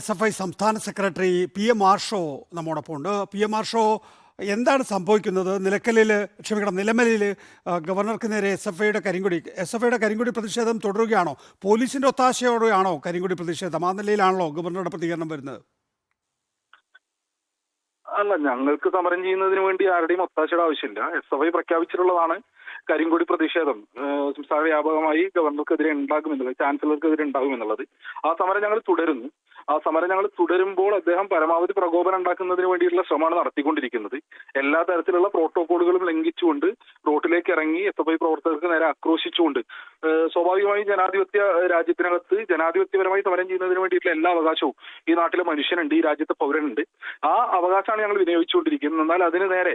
S F I സംസ്ഥാന secretary P M Arsho നമ്മോടൊപ്പം ഉണ്ട് പി എം ആർഷോ എന്താണ് സംഭവിക്കുന്നത്? നിലക്കലിൽ ക്ഷമിക്കണം നിലമലയിൽ ഗവർണർക്ക് നേരെ എസ് എഫ് ഐയുടെ കരിങ്കുടി എസ് എഫ് ഐയുടെ കരിങ്കുടി പ്രതിഷേധം തുടരുകയാണോ? പോലീസിന്റെ ഒത്താശയോടെയാണോ കരിങ്കുടി പ്രതിഷേധം? ആ നിലയിലാണല്ലോ ഗവർണറുടെ പ്രതികരണം വരുന്നത്. അല്ല ഞങ്ങൾക്ക് സമരം ചെയ്യുന്നതിന് വേണ്ടി ആരുടെയും ഒത്താശയുടെ ആവശ്യമില്ല. എസ് എഫ് ഐ പ്രഖ്യാപിച്ചിട്ടുള്ളതാണ് കരിങ്കൊടി പ്രതിഷേധം. സംസ്ഥാന വ്യാപകമായി ഗവർണർക്കെതിരെ ഉണ്ടാകുമെന്നുള്ളത് ചാൻസലർക്കെതിരെ ഉണ്ടാകുമെന്നുള്ളത്. ആ സമരം ഞങ്ങൾ തുടരുന്നു. ആ സമരം ഞങ്ങൾ തുടരുമ്പോൾ അദ്ദേഹം പരമാവധി പ്രകോപനം ഉണ്ടാക്കുന്നതിന് വേണ്ടിയിട്ടുള്ള ശ്രമമാണ് നടത്തിക്കൊണ്ടിരിക്കുന്നത്. എല്ലാ തരത്തിലുള്ള പ്രോട്ടോകോളുകളും ലംഘിച്ചുകൊണ്ട് റോട്ടിലേക്ക് ഇറങ്ങി എസ് എഫ് ഐ പ്രവർത്തകർക്ക് നേരെ ആക്രോശിച്ചുകൊണ്ട് സ്വാഭാവികമായും ജനാധിപത്യ രാജ്യത്തിനകത്ത് ജനാധിപത്യപരമായി സമരം ചെയ്യുന്നതിന് വേണ്ടിയിട്ടുള്ള എല്ലാ അവകാശവും ഈ നാട്ടിലെ മനുഷ്യനുണ്ട് ഈ രാജ്യത്തെ പൗരനുണ്ട്. ആ അവകാശമാണ് ഞങ്ങൾ വിനിയോഗിച്ചുകൊണ്ടിരിക്കുന്നത്. എന്നാൽ അതിന് നേരെ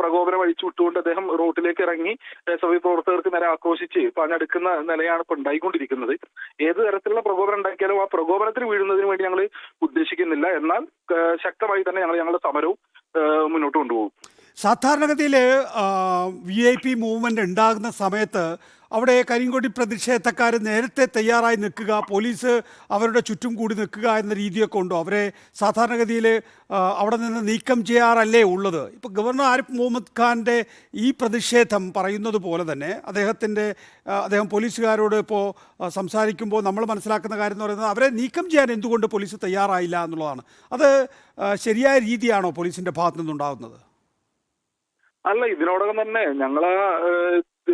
പ്രകോപനം അഴിച്ചു വിട്ടുകൊണ്ട് അദ്ദേഹം റോട്ടിലേക്ക് ഇറങ്ങി എസ് എഫ് ഐ പ്രവർത്തകർക്ക് നേരെ ആക്രോശിച്ച് പണിയെടുക്കുന്ന നിലയാണ് ഇപ്പൊ ഉണ്ടായിക്കൊണ്ടിരിക്കുന്നത്. ഏത് തരത്തിലുള്ള പ്രകോപനം ഉണ്ടാക്കിയാലും ആ പ്രകോപനത്തിന് വീഴുന്നതിന് വേണ്ടി ഞങ്ങൾ ഉദ്ദേശിക്കുന്നില്ല. എന്നാൽ ശക്തമായി തന്നെ ഞങ്ങൾ ഞങ്ങളുടെ സമരവും മുന്നോട്ട് കൊണ്ടുപോകും. സാധാരണഗതിയിൽ വി ഐ പി മൂവ്മെന്റ് ഉണ്ടാകുന്ന സമയത്ത് അവിടെ കരിങ്കൊടി പ്രതിഷേധക്കാർ നേരത്തെ തയ്യാറായി നിൽക്കുക പോലീസ് അവരുടെ ചുറ്റും കൂടി നിൽക്കുക എന്ന രീതിയൊക്കെ ഉണ്ടോ? അവരെ സാധാരണഗതിയിൽ അവിടെ നിന്ന് നീക്കം ചെയ്യാറല്ലേ ഉള്ളത്? ഇപ്പോൾ ഗവർണർ ആരിഫ് മുഹമ്മദ് ഖാന്റെ ഈ പ്രതിഷേധം പറയുന്നത് പോലെ തന്നെ അദ്ദേഹത്തിന്റെ അദ്ദേഹം പോലീസുകാരോട് ഇപ്പോൾ സംസാരിക്കുമ്പോൾ നമ്മൾ മനസ്സിലാക്കുന്ന കാര്യം എന്ന് പറയുന്നത് അവരെ നീക്കം ചെയ്യാൻ എന്തുകൊണ്ട് പോലീസ് തയ്യാറായില്ല എന്നുള്ളതാണ്. അത് ശരിയായ രീതിയാണോ പോലീസിന്റെ ഭാഗത്തു നിന്നുണ്ടാകുന്നത് അല്ല ഇതിനോടകം തന്നെ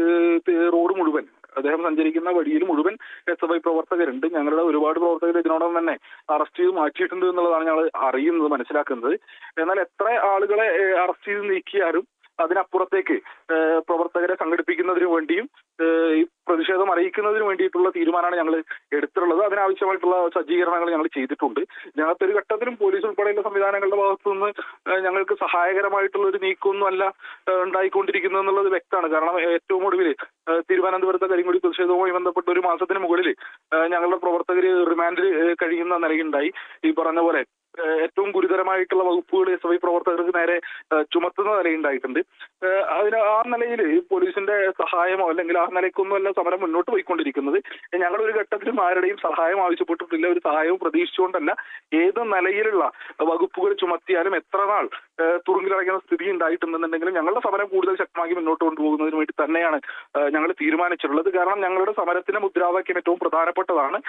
ഏഹ്, റോഡ് മുഴുവൻ അദ്ദേഹം സഞ്ചരിക്കുന്ന വഴിയിൽ മുഴുവൻ എസ് എഫ് ഐ പ്രവർത്തകരുണ്ട്. ഞങ്ങളുടെ ഒരുപാട് പ്രവർത്തകർ ഇതിനോടകം തന്നെ അറസ്റ്റ് ചെയ്ത് മാറ്റിയിട്ടുണ്ട് എന്നുള്ളതാണ് ഞങ്ങൾ അറിയുന്നത് മനസ്സിലാക്കുന്നത്. എന്നാൽ എത്ര ആളുകളെ അറസ്റ്റ് ചെയ്ത് നീക്കിയാലും അതിനപ്പുറത്തേക്ക് പ്രവർത്തകരെ സംഘടിപ്പിക്കുന്നതിന് വേണ്ടിയും പ്രതിഷേധം അറിയിക്കുന്നതിന് വേണ്ടിയിട്ടുള്ള തീരുമാനമാണ് ഞങ്ങൾ എടുത്തിട്ടുള്ളത്. അതിനാവശ്യമായിട്ടുള്ള സജ്ജീകരണങ്ങൾ ഞങ്ങൾ ചെയ്തിട്ടുണ്ട്. ഞങ്ങൾക്ക് ഒരു ഘട്ടത്തിലും പോലീസ് ഉൾപ്പെടെയുള്ള സംവിധാനങ്ങളുടെ ഭാഗത്തുനിന്ന് ഞങ്ങൾക്ക് സഹായകരമായിട്ടുള്ള ഒരു നീക്കമൊന്നും അല്ല ഉണ്ടായിക്കൊണ്ടിരിക്കുന്നത് എന്നുള്ളത് വ്യക്തമാണ്. കാരണം ഏറ്റവും ഒടുവിൽ തിരുവനന്തപുരത്തെ കരിങ്കുടി പ്രതിഷേധവുമായി ബന്ധപ്പെട്ട് ഒരു മാസത്തിന് മുകളിൽ ഞങ്ങളുടെ പ്രവർത്തകർ റിമാൻഡിൽ കഴിയുന്ന നിലയുണ്ടായി. ഈ പറഞ്ഞ പോലെ ഏറ്റവും ഗുരുതരമായിട്ടുള്ള വകുപ്പുകൾ എസ് ഐ പ്രവർത്തകർക്ക് നേരെ ചുമത്തുന്ന നിലയുണ്ടായിട്ടുണ്ട്. അതിന് ആ നിലയിൽ പോലീസിന്റെ സഹായമോ അല്ലെങ്കിൽ ആ നിലയ്ക്കൊന്നുമല്ല സമരം മുന്നോട്ട് പോയിക്കൊണ്ടിരിക്കുന്നത്. ഞങ്ങൾ ഒരു ഘട്ടത്തിലും ആരുടെയും സഹായം ആവശ്യപ്പെട്ടിട്ടില്ല. ഒരു സഹായവും പ്രതീക്ഷിച്ചുകൊണ്ടല്ല. ഏത് നിലയിലുള്ള വകുപ്പുകൾ ചുമത്തിയാലും എത്ര നാൾ തുറുങ്കിലടയ്ക്കുന്ന സ്ഥിതി ഉണ്ടായിട്ടുണ്ടെന്നുണ്ടെങ്കിലും ഞങ്ങളുടെ സമരം കൂടുതൽ ശക്തമാക്കി മുന്നോട്ട് കൊണ്ടുപോകുന്നതിന് വേണ്ടി തന്നെയാണ് ഞങ്ങൾ തീരുമാനിച്ചിട്ടുള്ളത്. കാരണം ഞങ്ങളുടെ സമരത്തിന്റെ മുദ്രാവാക്യം ഏറ്റവും പ്രധാനപ്പെട്ടതാണ്.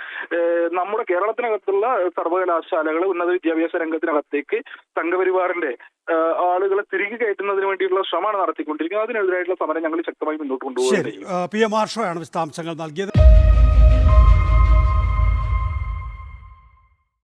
നമ്മുടെ കേരളത്തിനകത്തുള്ള സർവകലാശാലകൾ ഉന്നത വിദ്യാഭ്യാസ രംഗത്തിനകത്തേക്ക് സംഘപരിവാറിന്റെ ആളുകളെ തിരികെ കയറ്റുന്നതിന് വേണ്ടിയിട്ടുള്ള ശ്രമമാണ് നടത്തിക്കൊണ്ടിരിക്കുന്നത്. അതിനെതിരായിട്ടുള്ള സമരം ഞങ്ങൾ ശക്തമായി മുന്നോട്ട് കൊണ്ടുപോകുന്നത് പി എം ആർഷോയാണ് വിശദാംശങ്ങൾ നൽകിയത്.